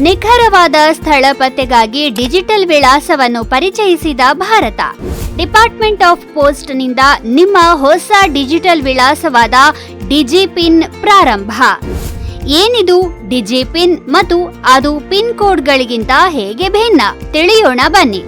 ನಿಖರವಾದ ಸ್ಥಳ ಪತ್ತೆಗಾಗಿ ಡಿಜಿಟಲ್ ವಿಳಾಸವನ್ನು ಪರಿಚಯಿಸಿದ ಭಾರತ. ಡಿಪಾರ್ಟ್ಮೆಂಟ್ ಆಫ್ ಪೋಸ್ಟ್ನಿಂದ ನಿಮ್ಮ ಹೊಸ ಡಿಜಿಟಲ್ ವಿಳಾಸವಾದ ಡಿಜಿಪಿನ್ ಪ್ರಾರಂಭ. ಏನಿದು ಡಿಜಿಪಿನ್ ಮತ್ತು ಅದು ಪಿನ್ ಕೋಡ್ಗಳಿಗಿಂತ ಹೇಗೆ ಭಿನ್ನ? ತಿಳಿಯೋಣ ಬನ್ನಿ.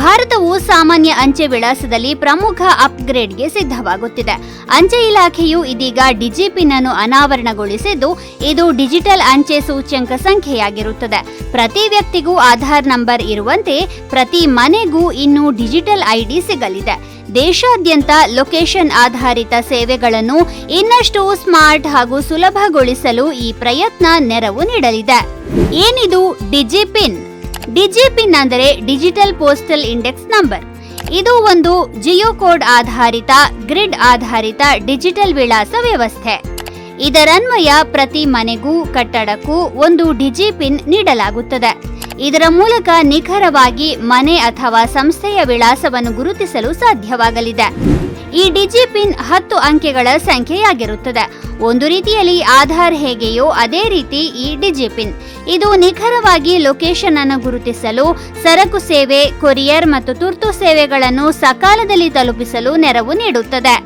ಭಾರತವು ಸಾಮಾನ್ಯ ಅಂಚೆ ವಿಳಾಸದಲ್ಲಿ ಪ್ರಮುಖ ಅಪ್ಗ್ರೇಡ್ಗೆ ಸಿದ್ಧವಾಗುತ್ತಿದೆ. ಅಂಚೆ ಇಲಾಖೆಯು ಇದೀಗ ಡಿಜಿಪಿನ್ ಅನ್ನು ಅನಾವರಣಗೊಳಿಸಿದ್ದು, ಇದು ಡಿಜಿಟಲ್ ಅಂಚೆ ಸೂಚ್ಯಂಕ ಸಂಖ್ಯೆಯಾಗಿರುತ್ತದೆ. ಪ್ರತಿ ವ್ಯಕ್ತಿಗೂ ಆಧಾರ್ ನಂಬರ್ ಇರುವಂತೆ ಪ್ರತಿ ಮನೆಗೂ ಇನ್ನು ಡಿಜಿಟಲ್ ಐಡಿ ಸಿಗಲಿದೆ. ದೇಶಾದ್ಯಂತ ಲೊಕೇಶನ್ ಆಧಾರಿತ ಸೇವೆಗಳನ್ನು ಇನ್ನಷ್ಟು ಸ್ಮಾರ್ಟ್ ಹಾಗೂ ಸುಲಭಗೊಳಿಸಲು ಈ ಪ್ರಯತ್ನ ನೆರವು ನೀಡಲಿದೆ. ಏನಿದು ಡಿಜಿಪಿನ್? ಡಿಜಿಪಿನ್ ಅಂದರೆ ಡಿಜಿಟಲ್ ಪೋಸ್ಟಲ್ ಇಂಡೆಕ್ಸ್ ನಂಬರ್. ಇದು ಒಂದು ಜಿಯೋ ಕೋಡ್ ಆಧಾರಿತ, ಗ್ರಿಡ್ ಆಧಾರಿತ ಡಿಜಿಟಲ್ ವಿಳಾಸ ವ್ಯವಸ್ಥೆ. ಇದರನ್ವಯ ಪ್ರತಿ ಮನೆಗೂ, ಕಟ್ಟಡಕ್ಕೂ ಒಂದು ಡಿಜಿಪಿನ್ ನೀಡಲಾಗುತ್ತದೆ. ಇದರ ಮೂಲಕ ನಿಖರವಾಗಿ ಮನೆ ಅಥವಾ ಸಂಸ್ಥೆಯ ವಿಳಾಸವನ್ನು ಗುರುತಿಸಲು ಸಾಧ್ಯವಾಗಲಿದೆ. ಈ ಡಿಜಿಪಿನ್ ಹತ್ತು ಅಂಕೆಗಳ ಸಂಖ್ಯೆಯಾಗಿರುತ್ತದೆ. ಒಂದು ರೀತಿಯಲ್ಲಿ ಆಧಾರ್ ಹೇಗೆಯೋ ಅದೇ ರೀತಿ ಈ ಡಿಜಿಪಿನ್. ಇದು ನಿಖರವಾಗಿ ಲೊಕೇಶನ್ ಅನ್ನು ಗುರುತಿಸಲು, ಸರಕು ಸೇವೆ, ಕೊರಿಯರ್ ಮತ್ತು ತುರ್ತು ಸೇವೆಗಳನ್ನು ಸಕಾಲದಲ್ಲಿ ತಲುಪಿಸಲು ನೆರವು ನೀಡುತ್ತದೆ.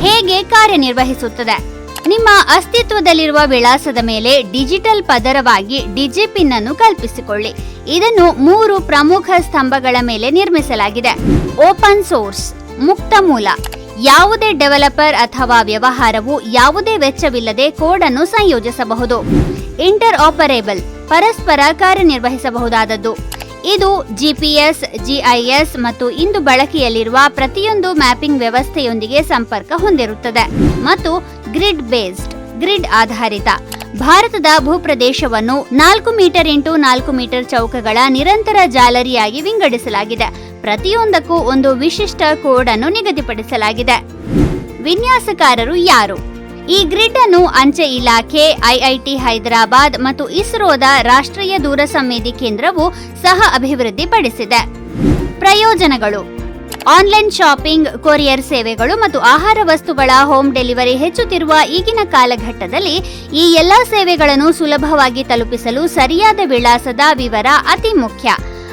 ಹೇಗೆ ಕಾರ್ಯನಿರ್ವಹಿಸುತ್ತದೆ? ನಿಮ್ಮ ಅಸ್ತಿತ್ವದಲ್ಲಿರುವ ವಿಳಾಸದ ಮೇಲೆ ಡಿಜಿಟಲ್ ಪದರವಾಗಿ ಡಿಜಿಪಿನ್ ಅನ್ನು ಕಲ್ಪಿಸಿಕೊಳ್ಳಿ. ಇದನ್ನು ಮೂರು ಪ್ರಮುಖ ಸ್ತಂಭಗಳ ಮೇಲೆ ನಿರ್ಮಿಸಲಾಗಿದೆ. ಓಪನ್ ಸೋರ್ಸ್, ಮುಕ್ತ ಮೂಲ. ಯಾವುದೇ ಡೆವಲಪರ್ ಅಥವಾ ವ್ಯವಹಾರವು ಯಾವುದೇ ವೆಚ್ಚವಿಲ್ಲದೆ ಕೋಡ್ ಅನ್ನು ಸಂಯೋಜಿಸಬಹುದು. ಇಂಟರ್ ಆಪರೇಬಲ್ ಪರಸ್ಪರ ಕಾರ್ಯನಿರ್ವಹಿಸಬಹುದಾದದ್ದು. ಇದು ಜಿಪಿಎಸ್, ಜಿಐಎಸ್ ಮತ್ತು ಇಂದು ಬಳಕೆಯಲ್ಲಿರುವ ಪ್ರತಿಯೊಂದು ಮ್ಯಾಪಿಂಗ್ ವ್ಯವಸ್ಥೆಯೊಂದಿಗೆ ಸಂಪರ್ಕ ಹೊಂದಿರುತ್ತದೆ ಮತ್ತು ಗ್ರಿಡ್ ಬೇಸ್ಡ್, ಗ್ರಿಡ್ ಆಧಾರಿತ. ಭಾರತದ ಭೂಪ್ರದೇಶವನ್ನು ನಾಲ್ಕು ಮೀಟರ್ ಇಂಟು ನಾಲ್ಕು ಮೀಟರ್ ಚೌಕಗಳ ನಿರಂತರ ಜಾಲರಿಯಾಗಿ ವಿಂಗಡಿಸಲಾಗಿದೆ. ಪ್ರತಿಯೊಂದಕ್ಕೂ ಒಂದು ವಿಶಿಷ್ಟ ಕೋಡ್ ಅನ್ನು ನಿಗದಿಪಡಿಸಲಾಗಿದೆ. ವಿನ್ಯಾಸಕಾರರು ಯಾರು? ಈ ಗ್ರಿಡ್ ಅನ್ನು ಅಂಚೆ ಇಲಾಖೆ, ಐಐಟಿ ಹೈದರಾಬಾದ್ ಮತ್ತು ಇಸ್ರೋದ ರಾಷ್ಟ್ರೀಯ ದೂರ ಸಂವೇದಿ ಕೇಂದ್ರವು ಸಹ ಅಭಿವೃದ್ಧಿಪಡಿಸಿದೆ. ಪ್ರಯೋಜನಗಳು. ಆನ್ಲೈನ್ ಶಾಪಿಂಗ್, ಕೊರಿಯರ್ ಸೇವೆಗಳು ಮತ್ತು ಆಹಾರ ವಸ್ತುಗಳ ಹೋಮ್ ಡೆಲಿವರಿ ಹೆಚ್ಚುತ್ತಿರುವ ಈಗಿನ ಕಾಲಘಟ್ಟದಲ್ಲಿ ಈ ಎಲ್ಲಾ ಸೇವೆಗಳನ್ನು ಸುಲಭವಾಗಿ ತಲುಪಿಸಲು ಸರಿಯಾದ ವಿಳಾಸದ ವಿವರ ಅತಿ ಮುಖ್ಯ.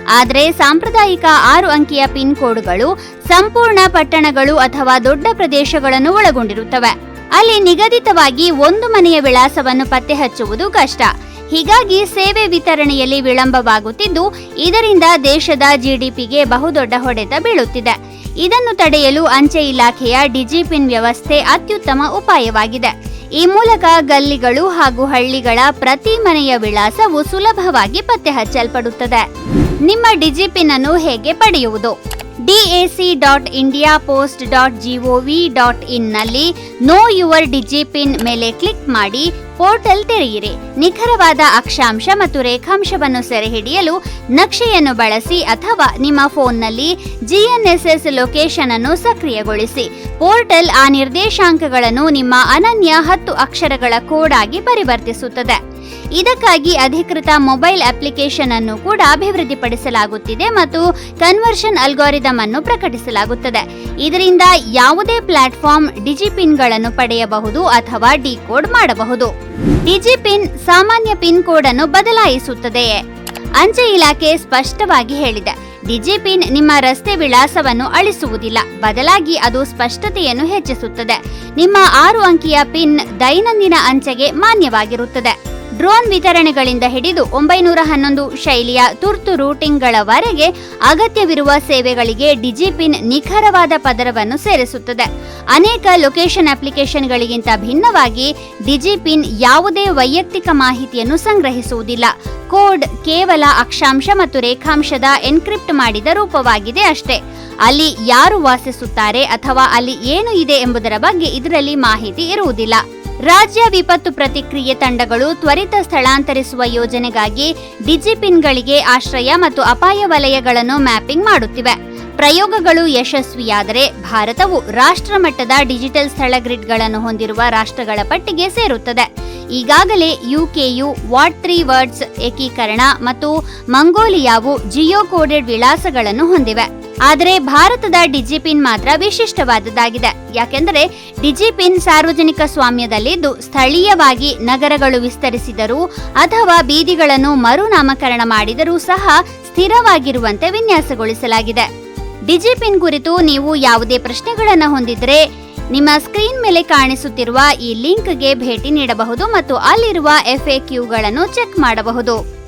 ಆದರೆ ಸಾಂಪ್ರದಾಯಿಕ ಆರು ಅಂಕಿಯ ಪಿನ್ ಕೋಡ್ಗಳು ಸಂಪೂರ್ಣ ಪಟ್ಟಣಗಳು ಅಥವಾ ದೊಡ್ಡ ಪ್ರದೇಶಗಳನ್ನು ಒಳಗೊಂಡಿರುತ್ತವೆ. ಅಲ್ಲಿ ನಿಗದಿತವಾಗಿ ಒಂದು ಮನೆಯ ವಿಳಾಸವನ್ನು ಪತ್ತೆ ಹಚ್ಚುವುದು ಕಷ್ಟ. ಹೀಗಾಗಿ ಸೇವೆ ವಿತರಣೆಯಲ್ಲಿ ವಿಳಂಬವಾಗುತ್ತಿದ್ದು, ಇದರಿಂದ ದೇಶದ ಜಿಡಿಪಿಗೆ ಬಹುದೊಡ್ಡ ಹೊಡೆತ ಬೀಳುತ್ತಿದೆ. ಇದನ್ನು ತಡೆಯಲು ಅಂಚೆ ಇಲಾಖೆಯ ಡಿಜಿಪಿನ್ ವ್ಯವಸ್ಥೆ ಅತ್ಯುತ್ತಮ ಉಪಾಯವಾಗಿದೆ. ಈ ಮೂಲಕ ಗಲ್ಲಿಗಳು ಹಾಗೂ ಹಳ್ಳಿಗಳ ಪ್ರತಿ ಮನೆಯ ವಿಳಾಸವು ಸುಲಭವಾಗಿ ಪತ್ತೆ ಹಚ್ಚಲ್ಪಡುತ್ತದೆ. ನಿಮ್ಮ ಡಿಜಿಪಿನ್ ಅನ್ನು ಹೇಗೆ ಪಡೆಯುವುದು? D A C dot India post dot G O V dot ಇನ್ನಲ್ಲಿ know your DIGIPIN ಮೇಲೆ ಕ್ಲಿಕ್ ಮಾಡಿ ಪೋರ್ಟಲ್ ತೆರೆಯಿರಿ. ನಿಖರವಾದ ಅಕ್ಷಾಂಶ ಮತ್ತು ರೇಖಾಂಶವನ್ನು ಸೆರೆಹಿಡಿಯಲು ನಕ್ಷೆಯನ್ನು ಬಳಸಿ ಅಥವಾ ನಿಮ್ಮ ಫೋನ್ನಲ್ಲಿ ಜಿಎನ್ಎಸ್ಎಸ್ ಲೊಕೇಶನ್ ಅನ್ನು ಸಕ್ರಿಯಗೊಳಿಸಿ. ಪೋರ್ಟಲ್ ಆ ನಿರ್ದೇಶಾಂಕಗಳನ್ನು ನಿಮ್ಮ ಅನನ್ಯ ಹತ್ತು ಅಕ್ಷರಗಳ ಕೋಡ್ ಆಗಿ ಪರಿವರ್ತಿಸುತ್ತದೆ. ಇದಕ್ಕಾಗಿ ಅಧಿಕೃತ ಮೊಬೈಲ್ ಅಪ್ಲಿಕೇಶನ್ ಅನ್ನು ಕೂಡ ಅಭಿವೃದ್ಧಿಪಡಿಸಲಾಗುತ್ತಿದೆ ಮತ್ತು ಕನ್ವರ್ಷನ್ ಅಲ್ಗಾರಿದಮ್ ಅನ್ನು ಪ್ರಕಟಿಸಲಾಗುತ್ತದೆ. ಇದರಿಂದ ಯಾವುದೇ ಪ್ಲಾಟ್ಫಾರ್ಮ್ ಡಿಜಿಪಿನ್ಗಳನ್ನು ಪಡೆಯಬಹುದು ಅಥವಾ ಡಿಕೋಡ್ ಮಾಡಬಹುದು. ಡಿಜಿಪಿನ್ ಸಾಮಾನ್ಯ ಪಿನ್ ಕೋಡ್ ಅನ್ನು ಬದಲಾಯಿಸುತ್ತದೆಯೇ ಅಂಚೆ ಇಲಾಖೆ ಸ್ಪಷ್ಟವಾಗಿ ಹೇಳಿದೆ. ಡಿಜಿಪಿನ್ ನಿಮ್ಮ ರಸ್ತೆ ವಿಳಾಸವನ್ನು ಅಳಿಸುವುದಿಲ್ಲ. ಬದಲಾಗಿ ಅದು ಸ್ಪಷ್ಟತೆಯನ್ನು ಹೆಚ್ಚಿಸುತ್ತದೆ. ನಿಮ್ಮ ಆರು ಅಂಕಿಯ ಪಿನ್ ದೈನಂದಿನ ಅಂಚೆಗೆ ಮಾನ್ಯವಾಗಿರುತ್ತದೆ. ಡ್ರೋನ್ ವಿತರಣೆಗಳಿಂದ ಹಿಡಿದು ಒಂಬೈನೂರ ಹನ್ನೊಂದು ಶೈಲಿಯ ತುರ್ತು ರೂಟಿಂಗ್ಗಳವರೆಗೆ ಅಗತ್ಯವಿರುವ ಸೇವೆಗಳಿಗೆ ಡಿಜಿಪಿನ್ ನಿಖರವಾದ ಪದರವನ್ನು ಸೇರಿಸುತ್ತದೆ. ಅನೇಕ ಲೊಕೇಶನ್ ಅಪ್ಲಿಕೇಶನ್ಗಳಿಗಿಂತ ಭಿನ್ನವಾಗಿ ಡಿಜಿಪಿನ್ ಯಾವುದೇ ವೈಯಕ್ತಿಕ ಮಾಹಿತಿಯನ್ನು ಸಂಗ್ರಹಿಸುವುದಿಲ್ಲ. ಕೋಡ್ ಕೇವಲ ಅಕ್ಷಾಂಶ ಮತ್ತು ರೇಖಾಂಶದ ಎನ್ಕ್ರಿಪ್ಟ್ ಮಾಡಿದ ರೂಪವಾಗಿದೆ ಅಷ್ಟೇ. ಅಲ್ಲಿ ಯಾರು ವಾಸಿಸುತ್ತಾರೆ ಅಥವಾ ಅಲ್ಲಿ ಏನು ಇದೆ ಎಂಬುದರ ಬಗ್ಗೆ ಇದರಲ್ಲಿ ಮಾಹಿತಿ ಇರುವುದಿಲ್ಲ. ರಾಜ್ಯ ವಿಪತ್ತು ಪ್ರತಿಕ್ರಿಯೆ ತಂಡಗಳು ತ್ವರಿತ ಸ್ಥಳಾಂತರಿಸುವ ಯೋಜನೆಗಾಗಿ ಡಿಜಿಪಿನ್ಗಳಿಗೆ ಆಶ್ರಯ ಮತ್ತು ಅಪಾಯ ವಲಯಗಳನ್ನು ಮ್ಯಾಪಿಂಗ್ ಮಾಡುತ್ತಿವೆ. ಪ್ರಯೋಗಗಳು ಯಶಸ್ವಿಯಾದರೆ ಭಾರತವು ರಾಷ್ಟ್ರಮಟ್ಟದ ಡಿಜಿಟಲ್ ಸ್ಥಳ ಗ್ರಿಡ್ಗಳನ್ನು ಹೊಂದಿರುವ ರಾಷ್ಟ್ರಗಳ ಪಟ್ಟಿಗೆ ಸೇರುತ್ತದೆ. ಈಗಾಗಲೇ ಯುಕೆಯು ವಾಟ್ ತ್ರೀ ವರ್ಡ್ಸ್ ಏಕೀಕರಣ ಮತ್ತು ಮಂಗೋಲಿಯಾವು ಜಿಯೋ ಕೋಡೆಡ್ ವಿಳಾಸಗಳನ್ನು ಹೊಂದಿವೆ. ಆದರೆ ಭಾರತದ ಡಿಜಿಪಿನ್ ಮಾತ್ರ ವಿಶಿಷ್ಟವಾದದ್ದಾಗಿದೆ. ಯಾಕೆಂದರೆ ಡಿಜಿಪಿನ್ ಸಾರ್ವಜನಿಕ ಸ್ವಾಮ್ಯದಲ್ಲಿದ್ದು ಸ್ಥಳೀಯವಾಗಿ ನಗರಗಳು ವಿಸ್ತರಿಸಿದರೂ ಅಥವಾ ಬೀದಿಗಳನ್ನು ಮರುನಾಮಕರಣ ಮಾಡಿದರೂ ಸಹ ಸ್ಥಿರವಾಗಿರುವಂತೆ ವಿನ್ಯಾಸಗೊಳಿಸಲಾಗಿದೆ. ಡಿಜಿಪಿನ್ ಕುರಿತು ನೀವು ಯಾವುದೇ ಪ್ರಶ್ನೆಗಳನ್ನು ಹೊಂದಿದ್ರೆ ನಿಮ್ಮ ಸ್ಕ್ರೀನ್ ಮೇಲೆ ಕಾಣಿಸುತ್ತಿರುವ ಈ ಲಿಂಕ್ಗೆ ಭೇಟಿ ನೀಡಬಹುದು ಮತ್ತು ಅಲ್ಲಿರುವ ಎಫ್ಎಕ್ಯೂಗಳನ್ನು ಚೆಕ್ ಮಾಡಬಹುದು.